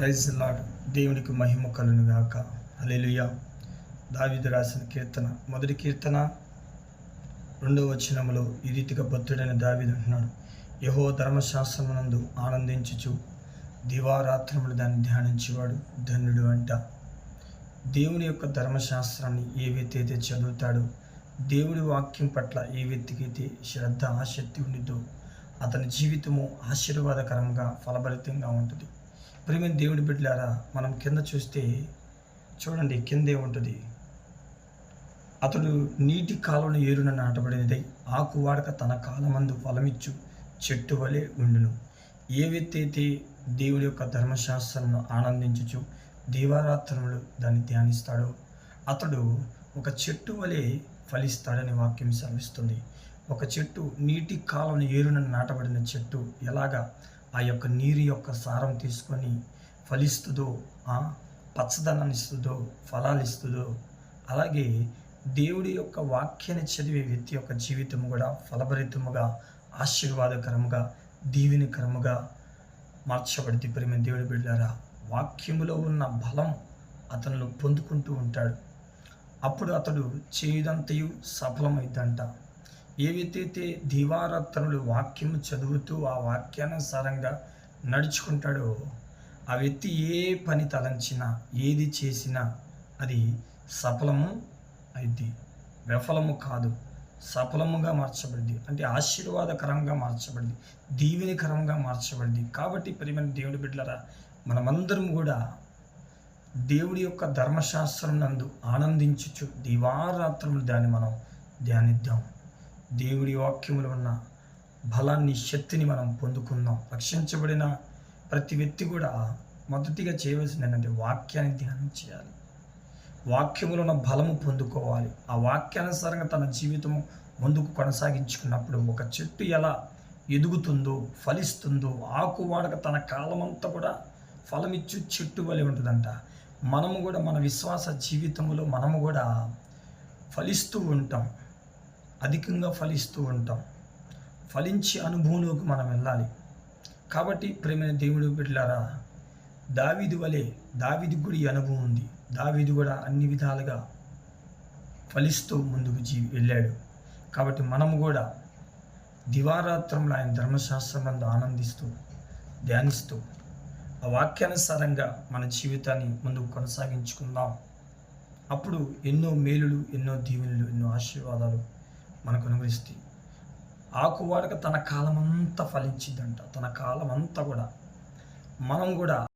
Praise lord దేవునికి మహిమ కలను గాక. అలెలుయ దావిది రాసిన కీర్తన. మొదటి కీర్తన రెండవ వచనంలో ఈ రీతిగా భక్తుడైన దావిది అంటున్నాడు. యహో ధర్మశాస్త్రమునందు ఆనందించుచు దివారాత్రములు దాన్ని ధ్యానించేవాడు ధన్యుడు అంట. దేవుని యొక్క ధర్మశాస్త్రాన్ని ఏ వ్యక్తి అయితే చదువుతాడో దేవుడి వాక్యం పట్ల ఏ వ్యక్తికైతే శ్రద్ధ ఆసక్తి ఉండిద్దో అతని జీవితము ఆశీర్వాదకరంగా ఫలభరితంగా ఉంటుంది. ప్రేమ దేవుడి బిడ్డలారా మనం కింద చూస్తే చూడండి కిందే ఉంటుంది. అతడు నీటి కాలంలో ఏరున నాటబడినదై. ఆకు వాడక తన కాలమందు ఫలమిచ్చు చెట్టు వలె ఉండును. ఏ వ్యక్తి అయితే దేవుడి యొక్క ధర్మశాస్త్రంను ఆనందించుచు దీవారాత్రములు దాన్ని ధ్యానిస్తాడో అతడు ఒక చెట్టు వలె ఫలిస్తాడని వాక్యం సెలవిస్తుంది. ఒక చెట్టు నీటి కాలువను ఏరున నాటబడిన చెట్టు ఎలాగా? ఆ యొక్క నీరు యొక్క సారం తీసుకొని ఫలిస్తుందో పచ్చదనాన్ని ఇస్తుందో ఫలాలు ఇస్తుందో అలాగే దేవుడి యొక్క వాక్యాన్ని చదివే వ్యక్తి యొక్క జీవితం కూడా ఫలభరితముగా ఆశీర్వాదకరముగా దీవెనకరముగా మార్చబడితే ప్రేమ దేవుడి బిడ్డారా వాక్యములో ఉన్న బలం అతనిలో పొందుకుంటూ ఉంటాడు. అప్పుడు అతడు చేయుదంతయు సఫలమైద్దంట. ఏ వ్యక్తి వాక్యం వాక్యము చదువుతూ ఆ వాక్యానుసారంగా నడుచుకుంటాడో ఆ వ్యక్తి ఏ పని తలంచినా ఏది చేసినా అది సఫలము అయింది విఫలము కాదు. సఫలముగా మార్చబడింది అంటే ఆశీర్వాదకరంగా మార్చబడింది దీవెనికరంగా మార్చబడింది కాబట్టి ప్రియమైన దేవుడి బిడ్డలరా మనమందరం కూడా దేవుడి యొక్క ధర్మశాస్త్రం నందు ఆనందించుచు దివారాత్రములు దాన్ని మనం ధ్యానిద్దాం. దేవుడి వాక్యములు ఉన్న బలాన్ని శక్తిని మనం పొందుకుందాం. రక్షించబడిన ప్రతి వ్యక్తి కూడా మొదటిగా చేయవలసింది ఏంటంటే వాక్యాన్ని ధ్యానం చేయాలి. వాక్యములో ఉన్న బలము పొందుకోవాలి. ఆ వాక్యానుసారంగా తన జీవితం ముందుకు కొనసాగించుకున్నప్పుడు ఒక చెట్టు ఎలా ఎదుగుతుందో ఫలిస్తుందో ఆకు వాడక తన కాలమంతా కూడా ఫలమిచ్చు చెట్టు వలె ఉంటుందంట. మనము కూడా మన విశ్వాస జీవితంలో మనము కూడా ఫలిస్తూ ఉంటాం. అధికంగా ఫలిస్తూ ఉంటాం. ఫలించి అనుభవంలోకి మనం వెళ్ళాలి. కాబట్టి ప్రేమైన దేవుడు బిడ్డలారా దావీదు వలె దావీది కూడా ఈ అనుభవం ఉంది. దావీదు కూడా అన్ని విధాలుగా ఫలిస్తూ ముందుకు జీవి వెళ్ళాడు. కాబట్టి మనము కూడా దివారాత్రంలో ఆయన ధర్మశాస్త్రం ఆనందిస్తూ ధ్యానిస్తూ ఆ వాక్యానుసారంగా మన జీవితాన్ని ముందుకు కొనసాగించుకుందాం. అప్పుడు ఎన్నో మేలులు ఎన్నో దీవెనలు ఎన్నో ఆశీర్వాదాలు మనకు అనుభవిస్తాయి ఆకువాడక తన కాలమంతా ఫలించిందంట తన కాలం కూడా. మనం కూడా